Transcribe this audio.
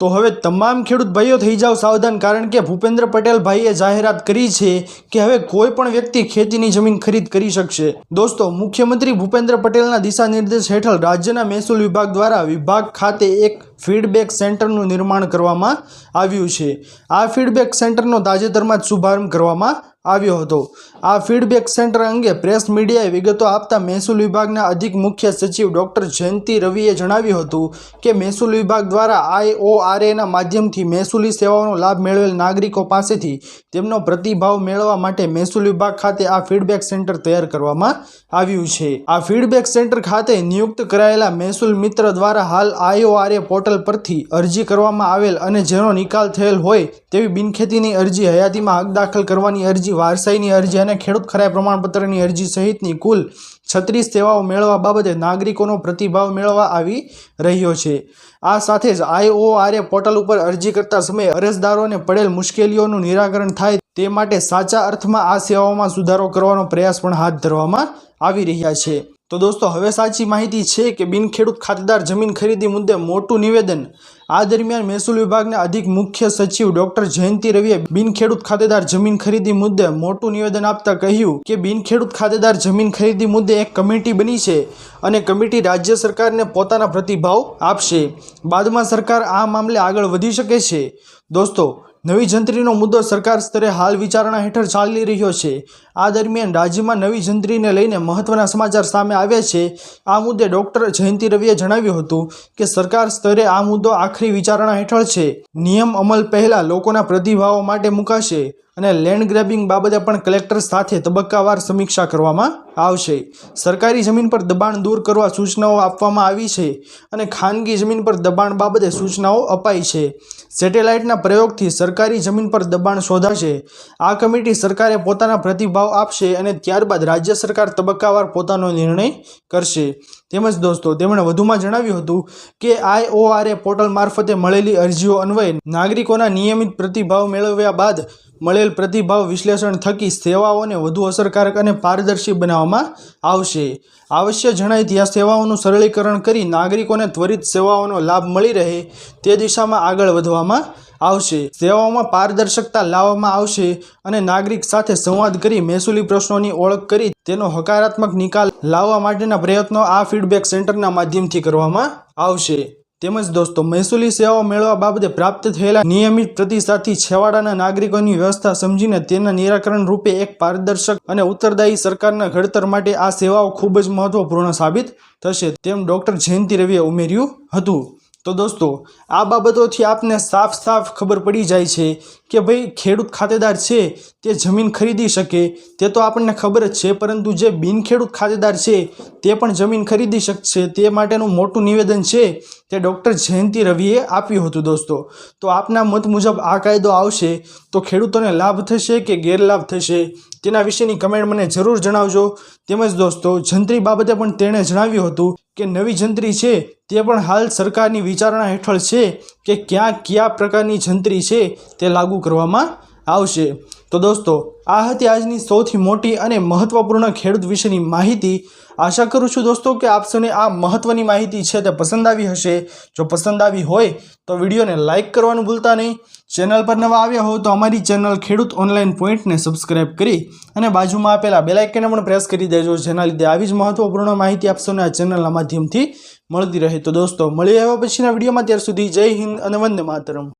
તો હવે તમામ ખેડૂત ભાઈઓ થઈ જાવ સાવધાન, કારણ કે ભૂપેન્દ્ર પટેલ ભાઈએ જાહેરાત કરી છે કે હવે કોઈ પણ વ્યક્તિ ખેતીની જમીન ખરીદ કરી શકશે. દોસ્તો, મુખ્યમંત્રી ભૂપેન્દ્ર પટેલના દિશા નિર્દેશ હેઠળ રાજ્યના મહેસૂલ વિભાગ દ્વારા વિભાગ ખાતે એક ફીડબેક સેન્ટરનું નિર્માણ કરવામાં આવ્યું છે. આ ફીડબેક સેન્ટરનો તાજેતરમાં જ શુભારંભ કરવામાં આવ્યો હતો. આ ફીડબેક સેન્ટર અંગે પ્રેસ મીડિયાએ વિગતો આપતા મહેસૂલ વિભાગના અધિક મુખ્ય સચિવ ડૉક્ટર જયંતિ રવિએ જણાવ્યું હતું કે મહેસૂલ વિભાગ દ્વારા આઈઓઆરએના માધ્યમથી મહેસૂલી સેવાઓનો લાભ મેળવેલ નાગરિકો પાસેથી તેમનો પ્રતિભાવ મેળવવા માટે મહેસૂલ વિભાગ ખાતે આ ફીડબેક સેન્ટર તૈયાર કરવામાં આવ્યું છે. આ ફીડબેક સેન્ટર ખાતે નિયુક્ત કરાયેલા મહેસૂલ મિત્ર દ્વારા હાલ આઈઓઆરએ પોર્ટલ પરથી અરજી કરવામાં આવેલ અને જેનો નિકાલ થયેલ હોય તેવી બિનખેતીની અરજી હયાતીમાં હક દાખલ કરવાની અરજી, વારસાઈની અરજી અને ખેડૂત ખરાઈ પ્રમાણપત્રની અરજી સહિતની કુલ છત્રીસ સેવાઓ મેળવવા બાબતે નાગરિકોનો પ્રતિભાવ મેળવવા આવી રહ્યો છે. આ સાથે જ આઈઓઆરએ પોર્ટલ ઉપર અરજી કરતા સમયે અરજદારોને પડેલ મુશ્કેલીઓનું નિરાકરણ થાય તે માટે સાચા અર્થમાં આ સેવાઓમાં સુધારો કરવાનો પ્રયાસ પણ હાથ ધરવામાં આવી રહ્યા છે. તો દોસ્તો, હવે સાચી માહિતી છે કે બિનખેડૂત ખાતેદાર જમીન ખરીદી મુદ્દે મોટું નિવેદન. આ દરમિયાન મહેસૂલ વિભાગના અધિક મુખ્ય સચિવ ડોક્ટર જયંતિ રવિએ બિનખેડૂત ખાતેદાર જમીન ખરીદી મુદ્દે મોટું નિવેદન આપતા કહ્યું કે બિનખેડૂત ખાતેદાર જમીન ખરીદી મુદ્દે એક કમિટી બની છે અને કમિટી રાજ્ય સરકારને પોતાના પ્રતિભાવ આપશે. બાદમાં સરકાર આ મામલે આગળ વધી શકે છે. દોસ્તો નવી જંત્રીનો મુદ્દો સરકાર સ્તરે હાલ વિચારણા હેઠળ ચાલી રહ્યો છે. આ દરમિયાન રાજ્યમાં નવી જંત્રીને લઈને મહત્વના સમાચાર સામે આવ્યા છે. આ મુદ્દે ડોક્ટર જયંતિ રવિએ જણાવ્યું હતું કે સરકાર સ્તરે આ મુદ્દો આખરી વિચારણા હેઠળ છે. નિયમ અમલ પહેલાં લોકોના પ્રતિભાવો માટે મુકાશે અને લેન્ડ ગ્રેબિંગ બાબતે પણ કલેક્ટર સાથે તબક્કાવાર સમીક્ષા કરવામાં આવશે. સરકારી જમીન પર દબાણ દૂર કરવા સૂચનાઓ આપવામાં આવી છે અને ખાનગી જમીન પર દબાણ બાબતે સૂચનાઓ અપાઈ છે. સેટેલાઇટના પ્રયોગથી સરકારી જમીન પર દબાણ શોધાશે. આ કમિટી સરકારે પોતાના પ્રતિભાવ આપશે અને ત્યારબાદ રાજ્ય સરકાર તબક્કાવાર પોતાનો નિર્ણય કરશે. તેમજ દોસ્તો, તેમણે વધુમાં જણાવ્યું હતું કે આઈઓઆરએ પોર્ટલ મારફતે મળેલી અરજીઓ અન્વયે નાગરિકોના નિયમિત પ્રતિભાવ મેળવ્યા બાદ મળેલ પ્રતિભાવ વિશ્લેષણ થકી સેવાઓને વધુ અસરકારક અને પારદર્શી બનાવવામાં આવશે. આવશ્ય જણાય, ત્યાં સેવાઓનું સરળીકરણ કરી નાગરિકોને ત્વરિત સેવાઓનો લાભ મળી રહે તે દિશામાં આગળ વધવામાં આવશે. સેવાઓમાં પારદર્શકતા લાવવામાં આવશે અને નાગરિક સાથે સંવાદ કરી મહેસૂલી પ્રશ્નોની ઓળખ કરી તેનો હકારાત્મક નિકાલ લાવવા માટેના પ્રયત્નો આ ફીડબેક સેન્ટરના માધ્યમથી કરવામાં આવશે. તેમજ દોસ્તો, મહેસૂલી સેવાઓ મેળવવા બાબતે પ્રાપ્ત થયેલા નિયમિત પ્રતિસાદથી છેવાડાના નાગરિકોની વ્યવસ્થા સમજીને તેના નિરાકરણ રૂપે એક પારદર્શક અને ઉત્તરદાયી સરકારના ઘડતર માટે આ સેવાઓ ખૂબ જ મહત્વપૂર્ણ સાબિત થશે, તેમ ડૉક્ટર જયંતિ રવિએ ઉમેર્યું હતું. તો દોસ્તો, આ બાબતોથી આપને સાફ સાફ ખબર પડી જાય છે કે ભાઈ ખેડૂત ખાતેદાર છે, તે જમીન ખરીદી શકે, તે તો આપણને ખબર જ છે, પરંતુ જે બિનખેડૂત ખાતેદાર છે, તે પણ જમીન ખરીદી શકશે, તે માટેનું મોટું નિવેદન છે, તે ડૉક્ટર જયંતિ રવિએ આપ્યું હતું દોસ્તો. તો આપના મત મુજબ આ કાયદો આવશે, તો ખેડૂતોને લાભ થશે કે ગેરલાભ થશે? તેના વિશેની કમેન્ટ મને જરૂર જણાવજો. તેમજ દોસ્તો, જંત્રી બાબતે પણ તેણે જણાવ્યું હતું કે નવી જંત્રી છે તે પણ હાલ સરકારની વિચારણા હેઠળ છે કે ક્યાં, કયા પ્રકારની જંત્રી છે તે લાગુ કરવામાં આવશે. તો દોસ્તો, આ હતી આજની સૌથી મોટી અને મહત્ત્વપૂર્ણ ખેડૂત વિશેની માહિતી. આશા કરું છું દોસ્તો કે આપ આ મહત્ત્વની માહિતી છે તે પસંદ આવી હશે. જો પસંદ આવી હોય તો વિડીયોને લાઇક કરવાનું ભૂલતા નહીં. ચેનલ પર નવા આવ્યા હો તો અમારી ચેનલ ખેડૂત ઓનલાઈન પોઈન્ટને સબસ્ક્રાઇબ કરી અને બાજુમાં આપેલા બેલાઇકને પણ પ્રેસ કરી દેજો, જેના લીધે આવી જ મહત્ત્વપૂર્ણ માહિતી આપ આ ચેનલના માધ્યમથી મળતી રહે. તો દોસ્તો મળી આવ્યા પછીના વિડીયોમાં. ત્યાર સુધી જય હિન્દ અને વંદે માતરમ.